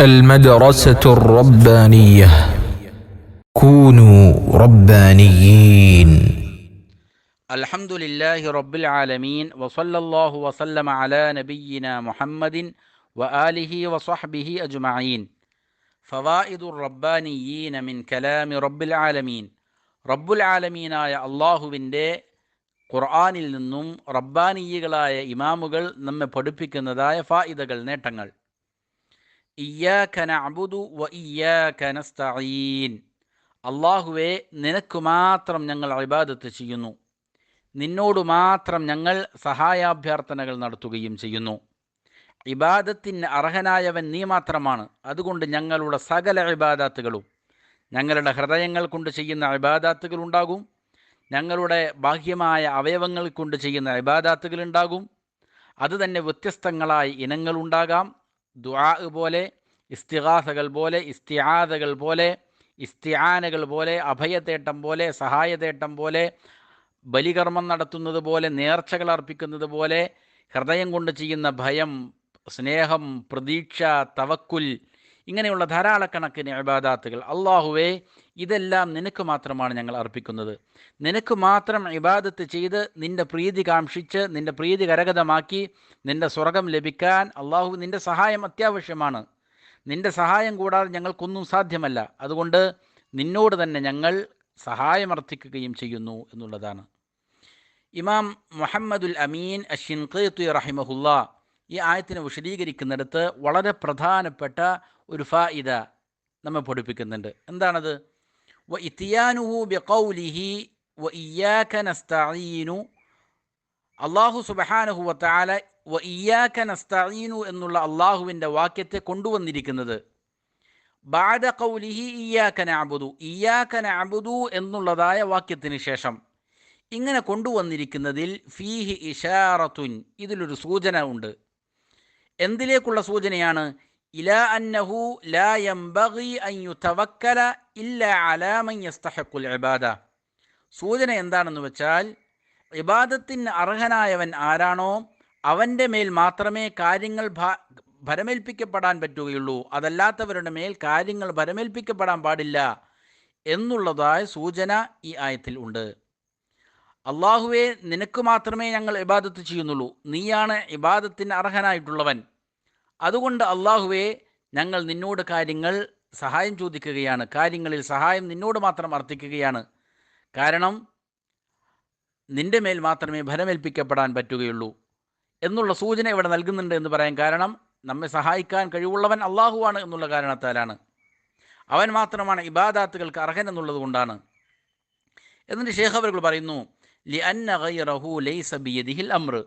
المدرسة الربانية كونوا ربانيين الحمد لله رب العالمين وصلى الله وسلم على نبينا محمد وآله وصحبه أجمعين فوائد الربانيين من كلام رب العالمين رب العالمين ആയ അള്ളാഹുവിൻ്റെ ഖുർആനിൽ നിന്നും റബ്ബാനീയകളായ ഇമാമുകൾ നമ്മെ പഠിപ്പിക്കുന്നതായ ഫായിദകൾ നേട്ടങ്ങൾ ഇയ്യാക നഅബുദു വ ഇയ്യാക നസ്തഈൻ. അള്ളാഹുവെ നിനക്ക് മാത്രം ഞങ്ങൾ ഇബാദത്ത് ചെയ്യുന്നു. നിന്നോട് മാത്രം ഞങ്ങൾ സഹായാഭ്യർത്ഥനകൾ നടത്തുകയും ചെയ്യുന്നു. ഇബാദത്തിന് അർഹനായവൻ നീ മാത്രമാണ്. അതുകൊണ്ട് ഞങ്ങളുടെ സകല ഇബാദാത്തുകളും ഞങ്ങളുടെ ഹൃദയങ്ങൾ കൊണ്ട് ചെയ്യുന്ന ഇബാദാത്തുകൾ ഉണ്ടാകും. ഞങ്ങളുടെ ബാഹ്യമായ അവയവങ്ങൾ കൊണ്ട് ചെയ്യുന്ന ഇബാദാത്തുകൾ ഉണ്ടാകും. അത് തന്നെ വ്യത്യസ്തങ്ങളായ ഇനങ്ങളുണ്ടാകാം ദുആ പോലെ ഇസ്തിഹാസകൾ പോലെ ഇസ്തിആദകൾ പോലെ ഇസ്തിആനകൾ പോലെ അഭയതേട്ടം പോലെ സഹായതേട്ടം പോലെ ബലികർമ്മം നടത്തുന്നത് പോലെ നേർച്ചകൾ അർപ്പിക്കുന്നത് പോലെ ഹൃദയം കൊണ്ട് ചെയ്യുന്ന ഭയം സ്നേഹം പ്രതീക്ഷ തവക്കുൽ ഇങ്ങനെയുള്ള ധാരാളക്കണക്കിന് ഇബാദാത്തുകൾ. അള്ളാഹുവേ ഇതെല്ലാം നിനക്ക് മാത്രമാണ് ഞങ്ങൾ അർപ്പിക്കുന്നത്. നിനക്ക് മാത്രം ഇബാദത്ത് ചെയ്ത് നിന്റെ പ്രീതി കാക്ഷിച്ച് നിന്റെ പ്രീതി കരഗതമാക്കി നിന്റെ സ്വർഗം ലഭിക്കാൻ അള്ളാഹു നിന്റെ സഹായം അത്യാവശ്യമാണ്. നിന്റെ സഹായം കൂടാതെ ഞങ്ങൾക്കൊന്നും സാധ്യമല്ല. അതുകൊണ്ട് നിന്നോട് തന്നെ ഞങ്ങൾ സഹായമർത്ഥിക്കുകയും ചെയ്യുന്നു എന്നുള്ളതാണ്. ഇമാം മുഹമ്മദുൽ അമീൻ അഷിൻഖീത്തു റഹിമഹുല്ല ഈ ആയത്തിനെ വിശദീകരിക്കുന്നിടത്ത് വളരെ പ്രധാനപ്പെട്ട ഒരു ഫായിദ നമ്മെ പഠിപ്പിക്കുന്നുണ്ട്. എന്താണത്? വ ഇത്തിയാനുഹു ബിഖൗലിഹി ഇയ്യാക നസ്തഈനു. അള്ളാഹു സുബഹാനഹു വതആല വ ഇയ്യാക നസ്തഈനു എന്നുള്ള അള്ളാഹുവിന്റെ വാക്യത്തെ കൊണ്ടുവന്നിരിക്കുന്നത്. ബാദ കൗലിഹി ഇയ്യാക നഅബ്ദു. ഇയ്യാക നഅബുദു എന്നുള്ളതായ വാക്യത്തിന് ശേഷം ഇങ്ങനെ കൊണ്ടുവന്നിരിക്കുന്നതിൽ ഫീഹി ഇഷാറത്തുൻ. ഇതിലൊരു സൂചന ഉണ്ട്. എന്തിലേക്കുള്ള സൂചനയാണ്? ഇല അന്നഹു ലാ യംബഗി അൻ യുതവക്കല ഇല്ല അലാ മൻ യസ്തഹിഖുൽ ഇബാദ. സൂചന എന്താണെന്ന് വെച്ചാൽ ഇബാദത്തിന് അർഹനായവൻ ആരാണോ അവന്റെ മേൽ മാത്രമേ കാര്യങ്ങൾ ഭരമേൽപ്പിക്കപ്പെടാൻ പറ്റുകയുള്ളൂ. അതല്ലാത്തവരുടെ മേൽ കാര്യങ്ങൾ ഭരമേൽപ്പിക്കപ്പെടാൻ പാടില്ല എന്നുള്ളതായ സൂചന ഈ ആയത്തിൽ ഉണ്ട്. അള്ളാഹുവെ നിനക്ക് മാത്രമേ ഞങ്ങൾ ഇബാദത്ത് ചെയ്യുന്നുള്ളൂ. നീയാണ് ഇബാദത്തിന് അർഹനായിട്ടുള്ളവൻ. അതുകൊണ്ട് അള്ളാഹുവെ ഞങ്ങൾ നിന്നോട് കാര്യങ്ങൾ സഹായം ചോദിക്കുകയാണ്. കാര്യങ്ങളിൽ സഹായം നിന്നോട് മാത്രം അർത്ഥിക്കുകയാണ്. കാരണം നിന്റെ മേൽ മാത്രമേ ഫലമേൽപ്പിക്കപ്പെടാൻ പറ്റുകയുള്ളൂ എന്നുള്ള സൂചന ഇവിടെ നൽകുന്നുണ്ട് എന്ന് പറയാൻ കാരണം നമ്മെ സഹായിക്കാൻ കഴിവുള്ളവൻ അള്ളാഹുവാണ് എന്നുള്ള കാരണത്താലാണ്. അവൻ മാത്രമാണ് ഇബാദാത്തുകൾക്ക് അർഹൻ എന്നുള്ളത് കൊണ്ടാണ്. എന്നിട്ട് ഷേഖ് പറയുന്നു ലി അന്നു ഗൈറഹു ലൈസ അമ്ര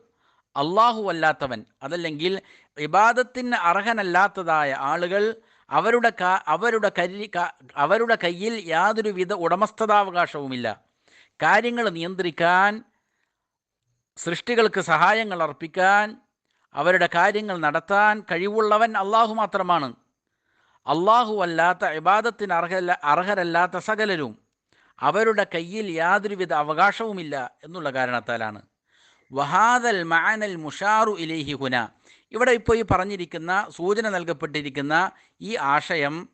അള്ളാഹു അല്ലാത്തവൻ. അതല്ലെങ്കിൽ വിവാദത്തിന് അർഹനല്ലാത്തതായ ആളുകൾ അവരുടെ അവരുടെ കരി അവരുടെ കയ്യിൽ യാതൊരുവിധ ഉടമസ്ഥതാവകാശവുമില്ല. കാര്യങ്ങൾ നിയന്ത്രിക്കാൻ സൃഷ്ടികൾക്ക് സഹായങ്ങൾ അർപ്പിക്കാൻ അവരുടെ കാര്യങ്ങൾ നടത്താൻ കഴിവുള്ളവൻ അള്ളാഹു മാത്രമാണ്. അള്ളാഹു അല്ലാത്ത ഇബാദത്തിന് അർഹല്ല അർഹരല്ലാത്ത സകലരും അവരുടെ കയ്യിൽ യാതൊരുവിധ അവകാശവുമില്ല എന്നുള്ള കാരണത്താലാണ്. വഹാദൽ മാനൽ മുഷാറു ഇലേഹി ഹുന. ഇവിടെ ഇപ്പോൾ ഈ പറഞ്ഞിരിക്കുന്ന സൂചന നൽകപ്പെട്ടിരിക്കുന്ന ഈ ആശയം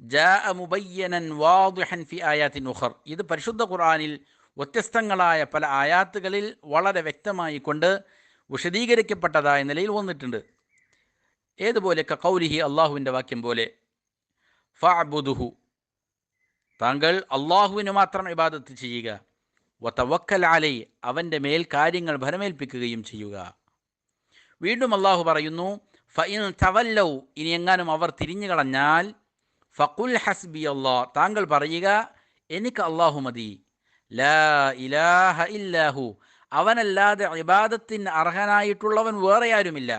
ജാ മുബയ്യനൻ വാദിഹൻ ഫി ആയാത്തിൻ ഉഖർ. ഇത് പരിശുദ്ധ ഖുർആനിൽ വ്യത്യസ്തങ്ങളായ പല ആയാത്തുകളിൽ വളരെ വ്യക്തമായി കൊണ്ട് വിശദീകരിക്കപ്പെട്ടതായ നിലയിൽ വന്നിട്ടുണ്ട്. ഏതുപോലെ കൗലിഹി അള്ളാഹുവിന്റെ വാക്യം പോലെ ഫഅബുദുഹു. താങ്കൾ അള്ളാഹുവിന് മാത്രം ഇബാദത്ത് ചെയ്യുക. വതവക്കൽ അലൈ അവന്റെ മേൽ കാര്യങ്ങൾ ഭരമേൽപ്പിക്കുകയും ചെയ്യുക. വീണ്ടും അള്ളാഹു പറയുന്നു ഫഇൻ തവല്ലൗ ഇനി എങ്ങാനും അവർ തിരിഞ്ഞു കളഞ്ഞാൽ ഫഖുൽ ഹസ്ബി അള്ളാ താങ്കൾ പറയുക എനിക്ക് അള്ളാഹു മതി. ലാ ഇലാഹ ഇല്ലാഹു അവനല്ലാതെ ഇബാദത്തിന് അർഹനായിട്ടുള്ളവൻ വേറെ ആരുമില്ല.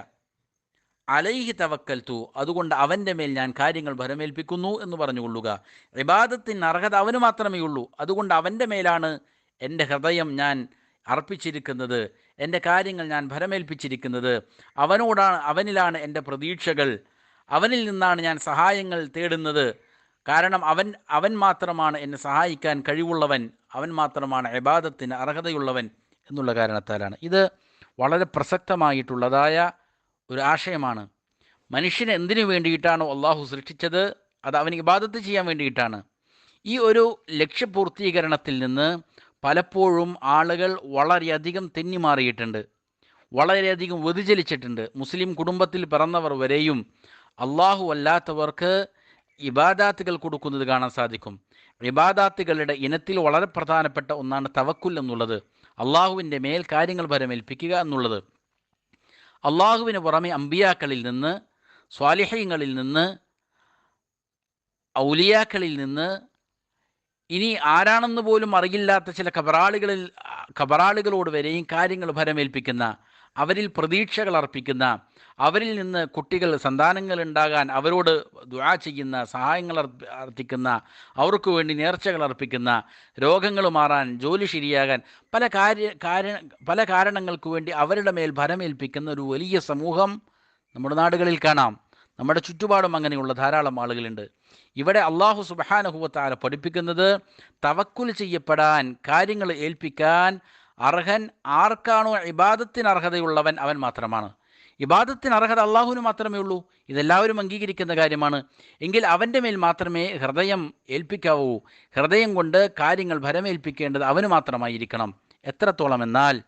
അലൈഹി തവക്കൽത്തു അതുകൊണ്ട് അവന്റെ മേൽ ഞാൻ കാര്യങ്ങൾ ഭരമേൽപ്പിക്കുന്നു എന്ന് പറഞ്ഞുകൊള്ളുക. ഇബാദത്തിന് അർഹത അവന് മാത്രമേ ഉള്ളൂ അതുകൊണ്ട് അവന്റെ മേലാണ് എന്റെ ഹൃദയം ഞാൻ അർപ്പിച്ചിരിക്കുന്നത് എന്റെ കാര്യങ്ങൾ ഞാൻ ഭരമേൽപ്പിച്ചിരിക്കുന്നത് അവനോടാണ് അവനിലാണ് എന്റെ പ്രതീക്ഷകൾ. അവനിൽ നിന്നാണ് ഞാൻ സഹായങ്ങൾ തേടുന്നത്. കാരണം അവൻ അവൻ മാത്രമാണ് എന്നെ സഹായിക്കാൻ കഴിവുള്ളവൻ അവൻ മാത്രമാണ് അബാധത്തിന് അർഹതയുള്ളവൻ എന്നുള്ള കാരണത്താലാണ്. ഇത് വളരെ പ്രസക്തമായിട്ടുള്ളതായ ഒരു ആശയമാണ്. മനുഷ്യനെ എന്തിനു വേണ്ടിയിട്ടാണോ അള്ളാഹു സൃഷ്ടിച്ചത്? അത് അവന് ഇബാദത്ത് ചെയ്യാൻ വേണ്ടിയിട്ടാണ്. ഈ ഒരു ലക്ഷ്യപൂർത്തീകരണത്തിൽ നിന്ന് പലപ്പോഴും ആളുകൾ വളരെയധികം തെന്നിമാറിയിട്ടുണ്ട് വളരെയധികം വ്യതിചലിച്ചിട്ടുണ്ട്. മുസ്ലിം കുടുംബത്തിൽ പിറന്നവർ വരെയും അള്ളാഹു അല്ലാത്തവർക്ക് ഇബാദാത്തുകൾ കൊടുക്കുന്നത് കാണാൻ സാധിക്കും. ഇബാദാത്തുകളുടെ ഇനത്തിൽ വളരെ പ്രധാനപ്പെട്ട ഒന്നാണ് തവക്കുൽ എന്നുള്ളത്. അള്ളാഹുവിന്റെ മേൽ കാര്യങ്ങൾ പരമേൽപ്പിക്കുക എന്നുള്ളത്. അള്ളാഹുവിന് പുറമെ അമ്പിയാക്കളിൽ നിന്ന് സ്വാലിഹ്യങ്ങളിൽ നിന്ന് ഔലിയാക്കളിൽ നിന്ന് ഇനി ആരാണെന്ന് പോലും അറിയില്ലാത്ത ചില കബറാളികളിൽ കബറാളികളോട് വരെയും കാര്യങ്ങൾ ഭരമേൽപ്പിക്കുന്ന അവരിൽ പ്രതീക്ഷകൾ അർപ്പിക്കുന്ന അവരിൽ നിന്ന് കുട്ടികൾ സന്താനങ്ങൾ ഉണ്ടാകാൻ അവരോട് ദുആ ചെയ്യുന്ന സഹായങ്ങൾ അർപ്പിക്കുന്ന അവർക്ക് വേണ്ടി നേർച്ചകൾ അർപ്പിക്കുന്ന രോഗങ്ങൾ മാറാൻ ജോലി ശരിയാകാൻ പല കാര്യ കാര്യ പല കാരണങ്ങൾക്ക് വേണ്ടി അവരുടെ മേൽ ഭരമേൽപ്പിക്കുന്ന ഒരു വലിയ സമൂഹം നമ്മുടെ നാടുകളിൽ കാണാം. നമ്മുടെ ചുറ്റുപാടും അങ്ങനെയുള്ള ധാരാളം ആളുകളുണ്ട്. ഇവിടെ അള്ളാഹു സുബഹാനഹുവത്താല പഠിപ്പിക്കുന്നത് തവക്കുൽ ചെയ്യപ്പെടാൻ കാര്യങ്ങൾ ഏൽപ്പിക്കാൻ അർഹൻ ആർക്കാണോ ഇബാദത്തിന് അർഹതയുള്ളവൻ അവൻ മാത്രമാണ്. ഇബാദത്തിന് അർഹത അള്ളാഹുവിന് മാത്രമേ ഉള്ളൂ ഇതെല്ലാവരും അംഗീകരിക്കുന്ന കാര്യമാണ്. എങ്കിൽ അവന്റെ മേൽ മാത്രമേ ഹൃദയം ഏൽപ്പിക്കാവൂ. ഹൃദയം കൊണ്ട് കാര്യങ്ങൾ ഭരമേൽപ്പിക്കേണ്ടത് അവന് മാത്രമായിരിക്കണം. എത്രത്തോളം എന്നാൽ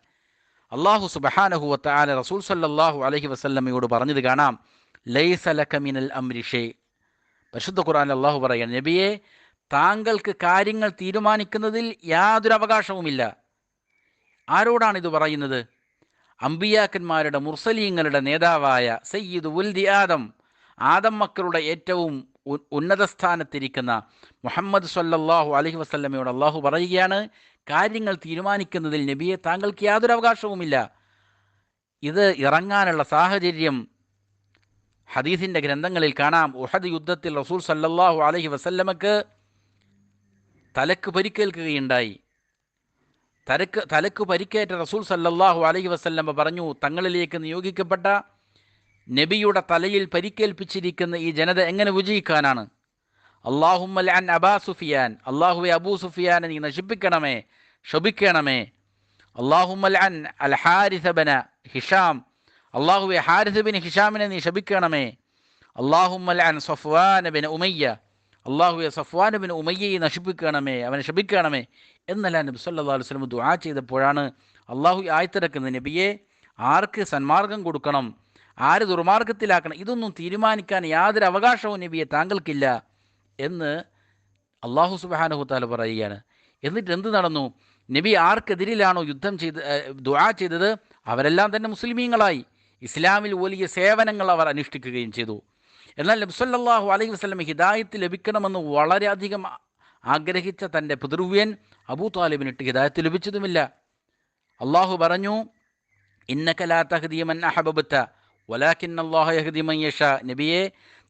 അള്ളാഹു സുബഹാനഹുവത്ത ആല റസൂൽ സല്ലാഹു അലഹി വസല്ലമയോട് പറഞ്ഞത് കാണാം. പരിശുദ്ധ ഖുർആൻ അള്ളാഹു പറയുന്നു നബിയെ താങ്കൾക്ക് കാര്യങ്ങൾ തീരുമാനിക്കുന്നതിൽ യാതൊരു അവകാശവുമില്ല. ആരോടാണ് ഇത് പറയുന്നത്? അമ്പിയാക്കന്മാരുടെ മുർസലീങ്ങളുടെ നേതാവായ സയ്യിദ് ഉൽദി ആദം ആദം മക്കളുടെ ഏറ്റവും ഉന്നത സ്ഥാനത്തിരിക്കുന്ന മുഹമ്മദ് സല്ലാഹു അലഹി വസ്ല്ലമയോട് അള്ളാഹു പറയുകയാണ് കാര്യങ്ങൾ തീരുമാനിക്കുന്നതിൽ നബിയെ താങ്കൾക്ക് യാതൊരു അവകാശവുമില്ല. ഇത് ഇറങ്ങാനുള്ള സാഹചര്യം ഹദീസിന്റെ ഗ്രന്ഥങ്ങളിൽ കാണാം ഉഹദ് യുദ്ധത്തിൽ റസൂൽ സല്ലല്ലാഹു അലഹി വസല്ലമക്ക് തലക്ക് പരിക്കേൽക്കുകയുണ്ടായി. തലക്ക് തലക്ക് പരിക്കേറ്റ റസൂൽ സല്ലല്ലാഹു അലഹി വസല്ലമ പറഞ്ഞു തങ്ങളിലേക്ക് നിയോഗിക്കപ്പെട്ട നബിയുടെ തലയിൽ പരിക്കേൽപ്പിച്ചിരിക്കുന്ന ഈ ജനത എങ്ങനെ വിജയിക്കാനാണ്? അള്ളാഹുമ്മൽ അൻ അബാ സുഫിയാൻ അള്ളാഹുവെ അബൂ സുഫിയാനെ നീ നശിപ്പിക്കണമേ ശപിക്കണമേ അള്ളാഹുമ്മൽ അൻ അൽ ഹാരിസബന ഹിഷാം അള്ളാഹുവെ ഹാരിഥ് ബിൻ ഹിഷാമിനെ നീ ശപിക്കണമേ. ബിൻ ഉമയ്യ. അള്ളാഹുവെ സഫ്വാൻ ബിൻ ഉമയ്യയെ നശിപ്പിക്കണമേ അവനെ ശപിക്കണമേ എന്നല്ല നബി സല്ലാ വസല്ലം ദുആ ചെയ്തപ്പോഴാണ് അള്ളാഹു ആയത്തിറക്കുന്നത് നബിയെ ആർക്ക് സന്മാർഗം കൊടുക്കണം ആര് ദുർമാർഗത്തിലാക്കണം ഇതൊന്നും തീരുമാനിക്കാൻ യാതൊരു അവകാശവും നബിയെ താങ്കൾക്കില്ല എന്ന് അള്ളാഹു സുബാനഹു താല പറയുകയാണ്. എന്നിട്ട് എന്ത് നടന്നു? നബി ആർക്കെതിരിലാണോ യുദ്ധം ചെയ്ത് ദുആ ചെയ്തത്? അവരെല്ലാം തന്നെ മുസ്ലിമീങ്ങളായി. ഇസ്ലാമിൽ വലിയ സേവനങ്ങൾ അവർ അനുഷ്ഠിക്കുകയും ചെയ്തു. എന്നാൽ നബ്സല്ലാഹു അലൈഹി വസ്ലം ഹിദായത്ത് ലഭിക്കണമെന്ന് വളരെയധികം ആഗ്രഹിച്ച തന്റെ പിതൃവ്യൻ അബൂ താലിബിനിട്ട് ഹിദായത്ത് ലഭിച്ചതുമില്ല. അള്ളാഹു പറഞ്ഞു ഇന്നക്കലാ തഹദീമൻ അഹബബത്ത വലാഖിൻ അള്ളാഹു യഹദീമൻ നബിയെ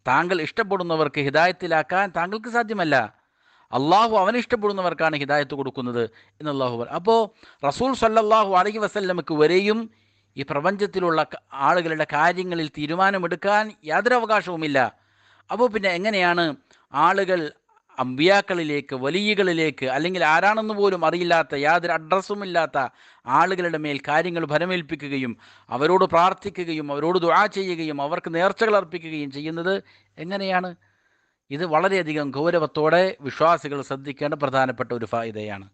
താങ്കൾ ഇഷ്ടപ്പെടുന്നവർക്ക് ഹിദായത്തിലാക്കാൻ താങ്കൾക്ക് സാധ്യമല്ല. അള്ളാഹു അവന് ഇഷ്ടപ്പെടുന്നവർക്കാണ് ഹിദായത്ത് കൊടുക്കുന്നത് എന്ന് അള്ളാഹു അപ്പോൾ റസൂൽ സല്ലാഹു അലഹി വസല്ലമക്ക് വരെയും ഈ പ്രപഞ്ചത്തിലുള്ള ആളുകളുടെ കാര്യങ്ങളിൽ തീരുമാനമെടുക്കാൻ യാതൊരു അവകാശവുമില്ല അപ്പോൾ പിന്നെ എങ്ങനെയാണ് ആളുകൾ അമ്പിയാക്കളിലേക്ക് വലിയകളിലേക്ക് അല്ലെങ്കിൽ ആരാണെന്ന് പോലും അറിയില്ലാത്ത യാതൊരു അഡ്രസ്സും ഇല്ലാത്ത ആളുകളുടെ മേൽ കാര്യങ്ങൾ ഫലമേൽപ്പിക്കുകയും അവരോട് പ്രാർത്ഥിക്കുകയും അവരോട് ദുആ ചെയ്യുകയും അവർക്ക് നേർച്ചകൾ അർപ്പിക്കുകയും ചെയ്യുന്നത് എങ്ങനെയാണ്? ഇത് വളരെയധികം ഗൗരവത്തോടെ വിശ്വാസികൾ ശ്രദ്ധിക്കേണ്ട പ്രധാനപ്പെട്ട ഒരു ഫായിദയാണ്